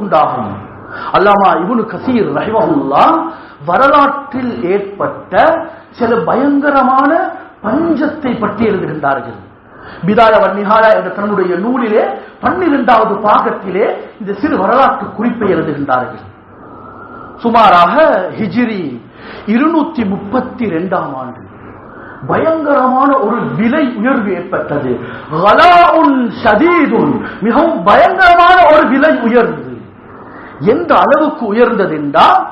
உண்டாகும். அல்லாமா இவனு கசீர் ரஹிமஹுல்லா வரலாற்றில் ஏற்பட்ட சில பயங்கரமான பஞ்சத்தை பற்றி எழுதுகின்றார்கள் பிதாய வன்னிகாயா என்ற தன்னுடைய நூலிலே பன்னிரெண்டாவது பாகத்திலே இந்த சிறு வரலாற்று குறிப்பை எழுதுகின்றார்கள் சுமாராக ஹிஜிரி இருநூத்தி முப்பத்தி ரெண்டாம் ஆண்டு. பயங்கரமான ஒரு விலை உயர்வு ஏற்பட்டது. மிகவும் பயங்கரமான ஒரு விலை உயர்வு எந்த அளவுக்கு உயர்ந்தது என்றால்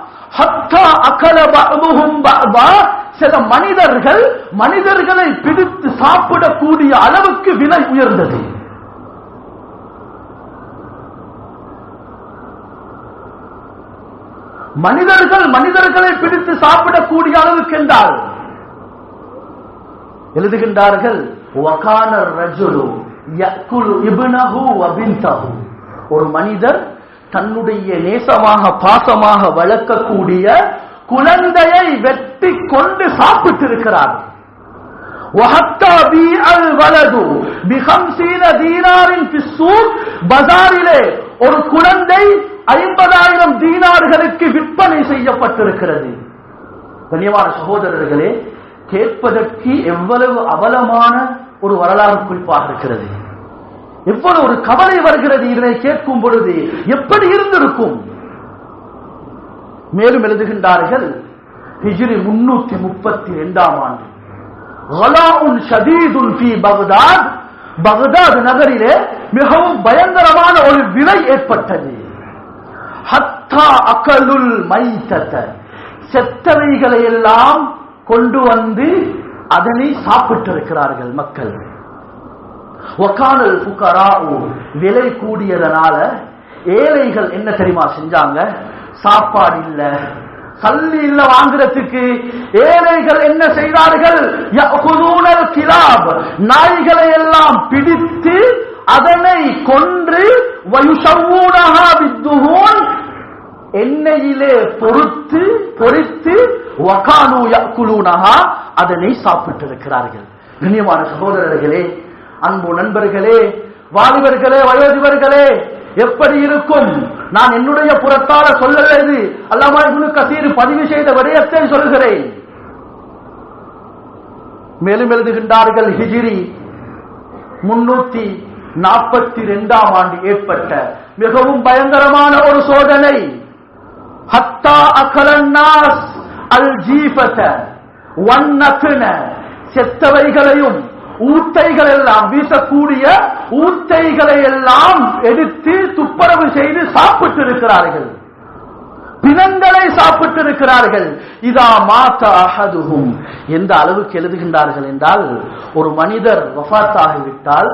சில மனிதர்கள் மனிதர்களை பிடித்து சாப்பிடக்கூடிய அளவுக்கு விலை உயர்ந்தது. மனிதர்கள் மனிதர்களை பிடித்து சாப்பிடக்கூடிய அளவுக்கு என்றால் எழுதுகின்றார்கள் வகான ரஜுலு ஒரு மனிதர் தன்னுடைய நேசமாக பாசமாக வளர்க்கக்கூடிய குழந்தையை வெட்டி கொண்டு சாப்பிட்டு இருக்கிறார் பஜாரிலே ஒரு குழந்தை ஐம்பதாயிரம் தீனார்களுக்கு விற்பனை செய்யப்பட்டிருக்கிறது. கண்ணியமான சகோதரர்களே கேட்பதற்கு எவ்வளவு அவலமான ஒரு வரலாறு குறிப்பாக இருக்கிறது. எவ்வளவு ஒரு கவலை வருகிறது இதனை கேட்கும் பொழுது எப்படி இருந்திருக்கும்? மேலும் எழுதுகின்றார்கள் ஹிஜ்ரி முன்னூத்தி முப்பத்தி இரண்டாம் ஆண்டு. கலாஉன் ஷதீதுன் பக்தாத் நகரிலே மிகவும் பயங்கரமான ஒரு விலை ஏற்பட்டது. ஹத்தா அகலுல் மைத்தத. செத்தவைகளை எல்லாம் கொண்டு வந்து அதனை சாப்பிட்டிருக்கிறார்கள் மக்கள். ஒக்கானல் புக்கராவு விலை கூடியதனால ஏழைகள் என்ன தெரியுமா செஞ்சாங்க? சாப்பாடு இல்ல. சல்லி இல்ல வாங்குறதுக்கு. ஏழைகள் என்ன செய்தார்கள்? கிலாப் நாய்களை எல்லாம் பிடித்து அதனை கொன்று வயுஷவூனஹா வித்துகோன் எண்ணெயிலே பொறுத்து பொறித்து வகானு யக்குலூனஹா அதனை சாப்பிட்டிருக்கிறார்கள். கண்ணியமான சகோதரர்களே அன்பு நண்பர்களே வாலிபர்களே வயோதிபர்களே எப்படி இருக்கும்? நான் என்னுடைய புறத்தால சொல்லலது. அல்லாமா இப்னு கசீர் பதிவு செய்த விடயத்தை சொல்கிறேன் மேலும் எழுதுகின்றார்கள் ஹிஜிரி முன்னூத்தி நாற்பத்தி இரண்டாம் ஆண்டு ஏற்பட்ட மிகவும் பயங்கரமான ஒரு சோதனை. ஹத்தா அகலன்னாஸ் அல் ஜீபத வன்னக்ன செத்தவைகளையும் ஊத்தைகள் எல்லாம் வீசக்கூடிய ஊத்தைகளை எல்லாம் எடுத்து துப்புரவு செய்து சாப்பிட்டு இருக்கிறார்கள் பிணங்களை சாப்பிட்டு இருக்கிறார்கள் இதா மாத்த அகதுகும் எந்த அளவுக்கு எழுதுகின்றார்கள் என்றால் ஒரு மனிதர் வஃத்தாகிவிட்டால்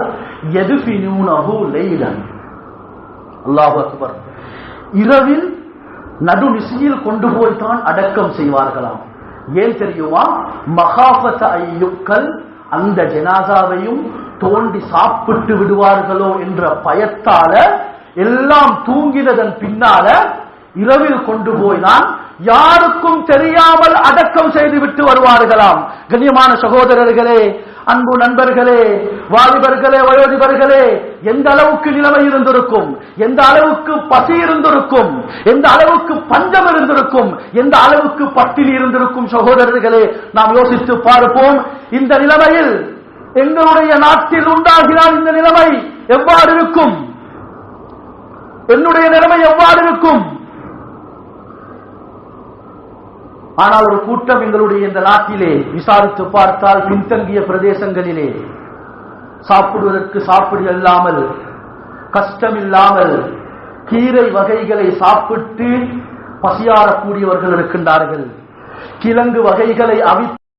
எதுபினூனஹு லைலன் அல்லாஹ் அக்பர். இரவில் நடுநிசையில் கொண்டு போய்தான் அடக்கம் செய்வார்களாம். ஏன் தெரியுமா? மகாபத ஐயுக்கள் அந்த ஜனாசாவையும் தோண்டி சாப்பிட்டு விடுவார்களோ என்ற பயத்தால எல்லாம் தூங்கினதன் பின்னால இரவில் கொண்டு போய் நான் யாருக்கும் தெரியாமல் அடக்கம் செய்து விட்டு வருவார்களாம். கண்ணியமான சகோதரர்களே அன்பு நண்பர்களே வாலிபர்களே வயோதிபர்களே எந்த அளவுக்கு நிலைமை இருந்திருக்கும்? எந்த அளவுக்கு பசி இருந்திருக்கும்? எந்த அளவுக்கு பஞ்சம் இருந்திருக்கும்? எந்த அளவுக்கு பட்டினி இருந்திருக்கும்? சகோதரர்களே நாம் யோசித்து பார்ப்போம். இந்த நிலைமையில் எங்களுடைய நாட்டில் உண்டாகினால் இந்த நிலைமை எவ்வாறு இருக்கும்? என்னுடைய நிலைமை எவ்வாறு இருக்கும்? ஆனால் ஒரு கூட்டம் எங்களுடைய இந்த நாட்டிலே விசாரித்து பார்த்தால் பின்தங்கிய பிரதேசங்களிலே சாப்பிடுவதற்கு சாப்பிடு இல்லாமல் கஷ்டம் இல்லாமல் கீரை வகைகளை சாப்பிட்டு பசியாறக்கூடியவர்கள் இருக்கின்றார்கள். கிழங்கு வகைகளை அவி